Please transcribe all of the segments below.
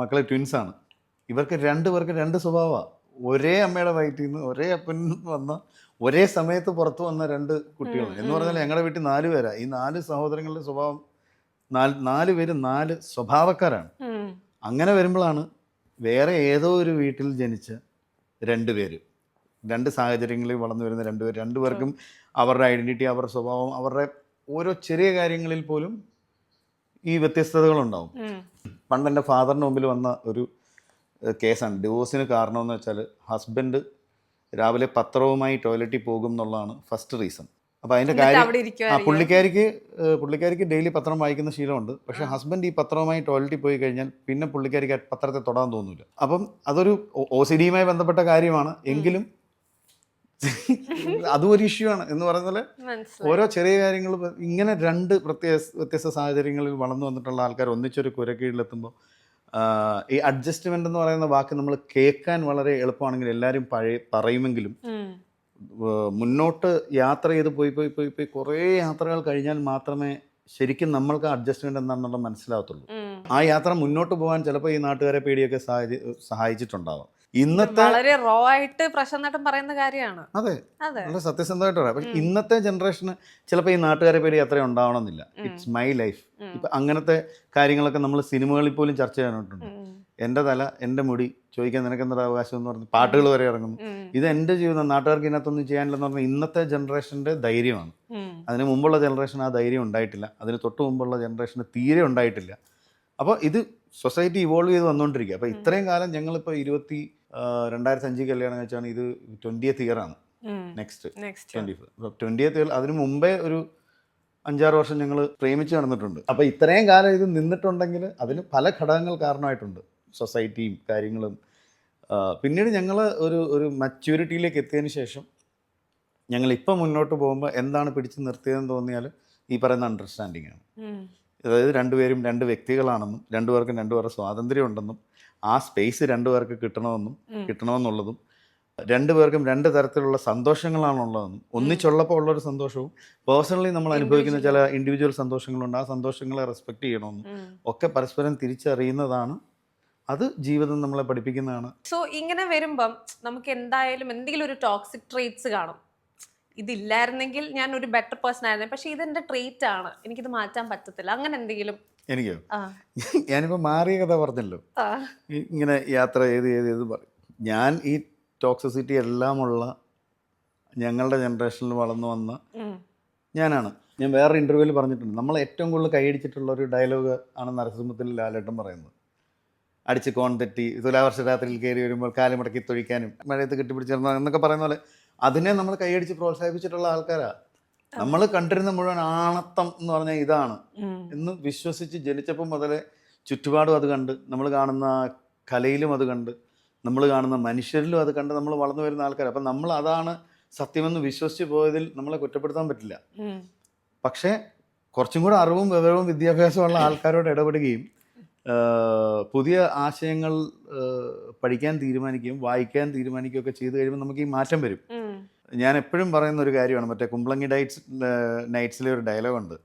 മക്കളെ ട്വിൻസ് ആണ്. ഇവർക്ക് രണ്ട് പേർക്ക് രണ്ട് സ്വഭാവമാണ് ഒരേ അമ്മയുടെ വയറ്റിൽ നിന്ന് ഒരേ അപ്പൻ നിന്ന് വന്ന ഒരേ സമയത്ത് പുറത്തു വന്ന രണ്ട് കുട്ടികൾ. എന്ന് പറഞ്ഞാൽ ഞങ്ങളുടെ വീട്ടിൽ നാല് പേരാ. ഈ നാല് സഹോദരങ്ങളുടെ സ്വഭാവം നാല് നാല് പേര് നാല് സ്വഭാവക്കാരാണ്. അങ്ങനെ വരുമ്പോഴാണ് വേറെ ഏതോ ഒരു വീട്ടിൽ ജനിച്ച രണ്ട് പേര്. രണ്ട് സാഹചര്യങ്ങളിൽ വളർന്നു വരുന്ന രണ്ട് പേര്. രണ്ടുപേർക്കും അവരുടെ ഐഡന്റിറ്റി അവരുടെ സ്വഭാവം അവരുടെ ഓരോ ചെറിയ കാര്യങ്ങളിൽ പോലും ഈ വ്യത്യസ്തതകളുണ്ടാവും. പണ്ട് എന്റെ ഫാദറിന് മുമ്പിൽ വന്ന ഒരു കേസാണ്. ഡിവോഴ്സിന് കാരണമെന്ന് വെച്ചാൽ ഹസ്ബൻഡ് രാവിലെ പത്രവുമായി ടോയ്ലറ്റിൽ പോകും എന്നുള്ളതാണ് ഫസ്റ്റ് റീസൺ. അപ്പോൾ അതിന്റെ കാര്യം ആ. പുള്ളിക്കാരിക്ക് പുള്ളിക്കാരിക്ക് ഡെയിലി പത്രം വായിക്കുന്ന ശീലമുണ്ട്. പക്ഷേ ഹസ്ബൻഡ് ഈ പത്രവുമായി ടോയ്ലറ്റിൽ പോയി കഴിഞ്ഞാൽ പിന്നെ പുള്ളിക്കാരിക്ക് പത്രത്തെ തൊടാൻ തോന്നില്ല അപ്പം അതൊരു ഒ സി ഡിയുമായി ബന്ധപ്പെട്ട കാര്യമാണ്. എങ്കിലും അതും ഒരു ഇഷ്യൂ ആണ് എന്ന് പറഞ്ഞാൽ ഓരോ ചെറിയ കാര്യങ്ങൾ ഇങ്ങനെ രണ്ട് പ്രത്യേക വ്യത്യസ്ത സാഹചര്യങ്ങളിൽ വളർന്നു വന്നിട്ടുള്ള ആൾക്കാർ ഒന്നിച്ചൊരു കുരക്കീഴിലെത്തുമ്പോൾ ഈ അഡ്ജസ്റ്റ്മെന്റ് എന്ന് പറയുന്ന വാക്ക് നമ്മൾ കേൾക്കാൻ വളരെ എളുപ്പമാണെങ്കിൽ എല്ലാവരും പഴയ പറയുമെങ്കിലും മുന്നോട്ട് യാത്ര ചെയ്ത് പോയി പോയി പോയി പോയി കുറേ യാത്രകൾ കഴിഞ്ഞാൽ മാത്രമേ ശരിക്കും നമ്മൾക്ക് അഡ്ജസ്റ്റ്മെന്റ് എന്താണെന്നുള്ളത് മനസ്സിലാകത്തുള്ളൂ. ആ യാത്ര മുന്നോട്ട് പോകാൻ ചിലപ്പോൾ ഈ നാട്ടുകാരെ പേടിയൊക്കെ സഹായി സഹായിച്ചിട്ടുണ്ടാവാം. ഇന്നത്തെ വളരെ റോ ആയിട്ട് പ്രശാന്തേട്ടൻ പറയുന്ന കാര്യമാണ്. അതെ. വളരെ സത്യസന്ധമായിട്ട് പറയാം. പക്ഷെ ഇന്നത്തെ ജനറേഷന് ചിലപ്പോൾ ഈ നാട്ടുകാരെ പേടി അത്രയും ഉണ്ടാവണമെന്നില്ല. It's my life. ഇപ്പൊ അങ്ങനത്തെ കാര്യങ്ങളൊക്കെ നമ്മൾ സിനിമകളിൽ പോലും ചർച്ച ചെയ്യാനായിട്ടുണ്ട്. എന്റെ എന്റെ തല എന്റെ മുടി ചോദിക്കാൻ നിനക്ക് എന്താ അവകാശം എന്ന് പറഞ്ഞ് പാട്ടുകൾ വരെ ഇറങ്ങുന്നു. ഇത് എന്റെ ജീവിതം നാട്ടുകാർക്ക് ഇതിനകത്തൊന്നും ചെയ്യാനില്ലെന്ന് പറഞ്ഞാൽ ഇന്നത്തെ ജനറേഷന്റെ ധൈര്യമാണ്. അതിന് മുമ്പുള്ള ജനറേഷൻ ആ ധൈര്യം ഉണ്ടായിട്ടില്ല. അതിന് തൊട്ട് മുമ്പുള്ള ജനറേഷന് തീരെ ഉണ്ടായിട്ടില്ല. അപ്പോൾ ഇത് സൊസൈറ്റി ഇവോൾവ് ചെയ്ത് വന്നുകൊണ്ടിരിക്കുക അപ്പോൾ ഇത്രയും കാലം ഞങ്ങളിപ്പോൾ ഇരുപത്തി രണ്ടായിരത്തി അഞ്ചിൽ കല്യാണം കഴിച്ചാണ് ഇത് twentieth ഇയറാണ് next twenty four twentieth year അതിന് മുമ്പേ ഒരു അഞ്ചാറ് വർഷം ഞങ്ങൾ പ്രേമിച്ച് നടന്നിട്ടുണ്ട്. അപ്പോൾ ഇത്രയും കാലം ഇത് നിന്നിട്ടുണ്ടെങ്കിൽ അതിന് പല ഘടകങ്ങൾ കാരണമായിട്ടുണ്ട്. സൊസൈറ്റിയും കാര്യങ്ങളും. പിന്നീട് ഞങ്ങൾ ഒരു ഒരു മച്യൂരിറ്റിയിലേക്ക് എത്തിയതിന് ശേഷം ഞങ്ങൾ ഇപ്പം മുന്നോട്ട് പോകുമ്പോൾ എന്താണ് പിടിച്ച് നിർത്തിയതെന്ന് തോന്നിയാൽ ഈ പറയുന്ന അണ്ടർസ്റ്റാൻഡിങ് ആണ്. അതായത് രണ്ടുപേരും രണ്ട് വ്യക്തികളാണെന്നും രണ്ടുപേർക്കും രണ്ടുപേരുടെ സ്വാതന്ത്ര്യം ഉണ്ടെന്നും ആ സ്പേസ് രണ്ടുപേർക്ക് കിട്ടണമെന്നും കിട്ടണമെന്നുള്ളതും രണ്ടുപേർക്കും രണ്ട് തരത്തിലുള്ള സന്തോഷങ്ങളാണുള്ളതെന്നും ഒന്നിച്ചുള്ളപ്പോൾ ഉള്ളൊരു സന്തോഷവും പേഴ്സണലി നമ്മൾ അനുഭവിക്കുന്ന ചില ഇൻഡിവിജ്വൽ സന്തോഷങ്ങളുണ്ട് ആ സന്തോഷങ്ങളെ റെസ്പെക്ട് ചെയ്യണമെന്നും ഒക്കെ പരസ്പരം തിരിച്ചറിയുന്നതാണ് അത് ജീവിതം നമ്മളെ പഠിപ്പിക്കുന്നതാണ്. സോ ഇങ്ങനെ വരുമ്പം നമുക്ക് എന്തായാലും എന്തെങ്കിലും ഒരു ടോക്സിക് ട്രേറ്റ്സ് കാണും. ഇതില്ലായിരുന്നെങ്കിൽ ഞാൻ ഒരു ബെറ്റർ പേഴ്സൺ ആയിരുന്നു പക്ഷേ ഇതെന്റെ ട്രേറ്റ് ആണ്. എനിക്കിത് മാറ്റാൻ പറ്റത്തില്ല. അങ്ങനെ എന്തെങ്കിലും എനിക്കോ? ഞാനിപ്പോ ഞാനിപ്പോൾ മാറിയ കഥ പറഞ്ഞല്ലോ. ഇങ്ങനെ യാത്ര ചെയ്ത് ചെയ്ത് ചെയ്ത് പറയും ഞാൻ ഈ ടോക്സിസിറ്റി എല്ലാമുള്ള ഞങ്ങളുടെ ജനറേഷനിൽ വളർന്നു വന്ന ഞാനാണ്. ഞാൻ വേറെ ഇന്റർവ്യൂവിൽ പറഞ്ഞിട്ടുണ്ട്. നമ്മൾ ഏറ്റവും കൂടുതൽ കൈയടിച്ചിട്ടുള്ള ഒരു ഡയലോഗ് ആണ് നരസിംഹത്തിൽ ലാലേട്ടൻ പറയുന്നത്. അടിച്ച് കോൺ തെറ്റി തുലാവർഷ രാത്രിയിൽ കയറി വരുമ്പോൾ കാലുമടക്കി തൊഴിക്കാനും മഴയത്ത് കെട്ടിപ്പിടിച്ചിരുന്ന എന്നൊക്കെ പറയുന്ന പോലെ അതിനെ നമ്മൾ കൈയടിച്ച് പ്രോത്സാഹിപ്പിച്ചിട്ടുള്ള ആൾക്കാരാ. നമ്മൾ കണ്ടിരുന്ന മുഴുവൻ ആണത്തം എന്ന് പറഞ്ഞാൽ ഇതാണ്. എന്ന് വിശ്വസിച്ച് ജനിച്ചപ്പം മുതലേ ചുറ്റുപാടും അത് കണ്ട് നമ്മൾ കാണുന്ന കലയിലും അത് കണ്ട് നമ്മൾ കാണുന്ന മനുഷ്യരിലും അത് കണ്ട് നമ്മൾ വളർന്നു വരുന്ന ആൾക്കാർ അപ്പം നമ്മൾ അതാണ് സത്യമെന്ന് വിശ്വസിച്ച് പോയതിൽ നമ്മളെ കുറ്റപ്പെടുത്താൻ പറ്റില്ല. പക്ഷേ കുറച്ചും കൂടെ അറിവും വിവരവും വിദ്യാഭ്യാസമുള്ള ആൾക്കാരോട് ഇടപെടുകയും പുതിയ ആശയങ്ങൾ പഠിക്കാൻ തീരുമാനിക്കുകയും വായിക്കാൻ തീരുമാനിക്കുകയും ഒക്കെ ചെയ്തു കഴിയുമ്പോൾ നമുക്ക് ഈ മാറ്റം വരും. ഞാൻ എപ്പോഴും പറയുന്ന ഒരു കാര്യമാണ്. മറ്റേ കുമ്പളങ്ങി ഡൈറ്റ്സ് നൈറ്റ്സിലെ ഒരു ഡയലോഗുണ്ട്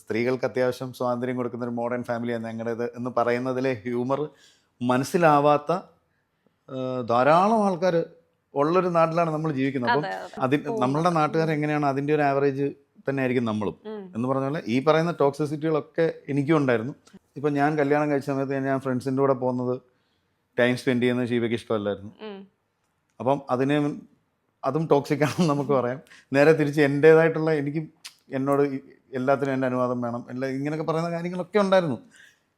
സ്ത്രീകൾക്ക് അത്യാവശ്യം സ്വാതന്ത്ര്യം കൊടുക്കുന്ന ഒരു മോഡേൺ ഫാമിലിയാണ് ഞങ്ങളുടേത് എന്ന് പറയുന്നതിലെ ഹ്യൂമർ മനസ്സിലാവാത്ത ധാരാളം ആൾക്കാർ ഉള്ളൊരു നാട്ടിലാണ് നമ്മൾ ജീവിക്കുന്നത്. അപ്പം അതെ, നമ്മളുടെ നാട്ടുകാർ എങ്ങനെയാണ് അതിന്റെ ഒരു ആവറേജ് തന്നെ ആയിരിക്കും നമ്മളും എന്ന് പറഞ്ഞ പോലെ ഈ പറയുന്ന ടോക്സിസിറ്റികളൊക്കെ എനിക്കും ഉണ്ടായിരുന്നു. ഇപ്പം ഞാൻ കല്യാണം കഴിച്ച സമയത്ത് ഞാൻ ഫ്രണ്ട്സിന്റെ കൂടെ പോകുന്നത് ടൈം സ്പെൻഡ് ചെയ്യുന്നത് ഷീബയ്ക്ക് ഇഷ്ടമല്ലായിരുന്നു. അപ്പം അതിനെ അതും ടോക്സിക് ആണെന്ന് നമുക്ക് പറയാം. നേരെ തിരിച്ച് എന്റേതായിട്ടുള്ള എനിക്ക് എന്നോട് എല്ലാത്തിനും എന്റെ അനുവാദം വേണം. എല്ലാ ഇങ്ങനെയൊക്കെ പറയുന്ന കാര്യങ്ങളൊക്കെ ഉണ്ടായിരുന്നു.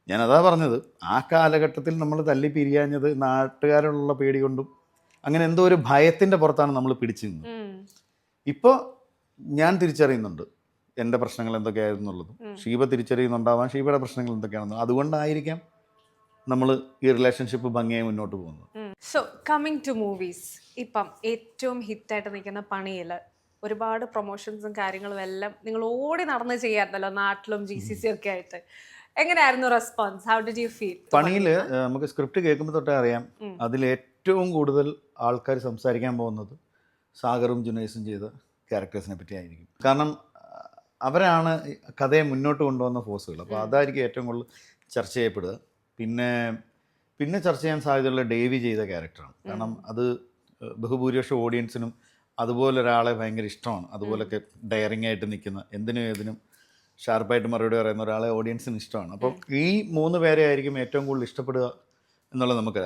ഞാനതാ അതാ പറഞ്ഞത്. ആ കാലഘട്ടത്തിൽ നമ്മൾ തല്ലി പിരിയാഞ്ഞത് നാട്ടുകാരുള്ള പേടി കൊണ്ടും അങ്ങനെ എന്തോ ഒരു ഭയത്തിന്റെ പുറത്താണ് നമ്മൾ പിടിച്ചു നിന്നത് ഇപ്പോൾ ഞാൻ തിരിച്ചറിയുന്നുണ്ട് എന്റെ പ്രശ്നങ്ങൾ എന്തൊക്കെയായിരുന്നുള്ളതും ഷീബ തിരിച്ചറിയുന്നുണ്ടാവാം. ഷീബയുടെ പ്രശ്നങ്ങൾ എന്തൊക്കെയാണെന്ന്. അതുകൊണ്ടായിരിക്കാം നമ്മൾ ഈ റിലേഷൻഷിപ്പ് ഭംഗിയായി മുന്നോട്ട് പോകുന്നത്. സോ കമ്മിങ് ടു മൂവീസ് ഇപ്പം ഏറ്റവും ഹിറ്റായിട്ട് നിൽക്കുന്ന പണിയിൽ ഒരുപാട് പ്രൊമോഷൻസും കാര്യങ്ങളും എല്ലാം നിങ്ങൾ ഓടി നടന്ന് ചെയ്യാറുണ്ടല്ലോ നാട്ടിലും ജി സി സി ഒക്കെ ആയിട്ട്. എങ്ങനെയായിരുന്നു response how did you feel പണിയിൽ നമുക്ക് സ്ക്രിപ്റ്റ് കേൾക്കുമ്പോൾ തൊട്ടേ അറിയാം. അതിൽ ഏറ്റവും കൂടുതൽ ആൾക്കാർ സംസാരിക്കാൻ പോകുന്നത് സാഗറും ജുനൈസും ചെയ്ത ക്യാരക്ടേഴ്സിനെ പറ്റി ആയിരിക്കും കാരണം അവരാണ് കഥയെ മുന്നോട്ട് കൊണ്ടുവന്ന ഫോഴ്സുകൾ അപ്പോൾ അതായിരിക്കും ഏറ്റവും കൂടുതൽ ചർച്ച ചെയ്യപ്പെടുക. പിന്നെ പിന്നെ ചർച്ച ചെയ്യാൻ സാധ്യതയുള്ള ഡേവി ചെയ്ത ക്യാരക്ടറാണ്. കാരണം അത് ബഹുഭൂരിപക്ഷ ഓഡിയൻസിനും അതുപോലെ ഒരാളെ ഭയങ്കര ഇഷ്ടമാണ്. അതുപോലൊക്കെ ഡയറിങ് ആയിട്ട് നിൽക്കുന്ന എന്തിനും ഏതിനും ഷാർപ്പായിട്ട് മറുപടി പറയുന്ന ഒരാളെ ഓഡിയൻസിന് ഇഷ്ടമാണ്. അപ്പോൾ ഈ മൂന്ന് പേരെ ആയിരിക്കും ഏറ്റവും കൂടുതൽ ഇഷ്ടപ്പെടുക എന്നുള്ളത് നമുക്ക്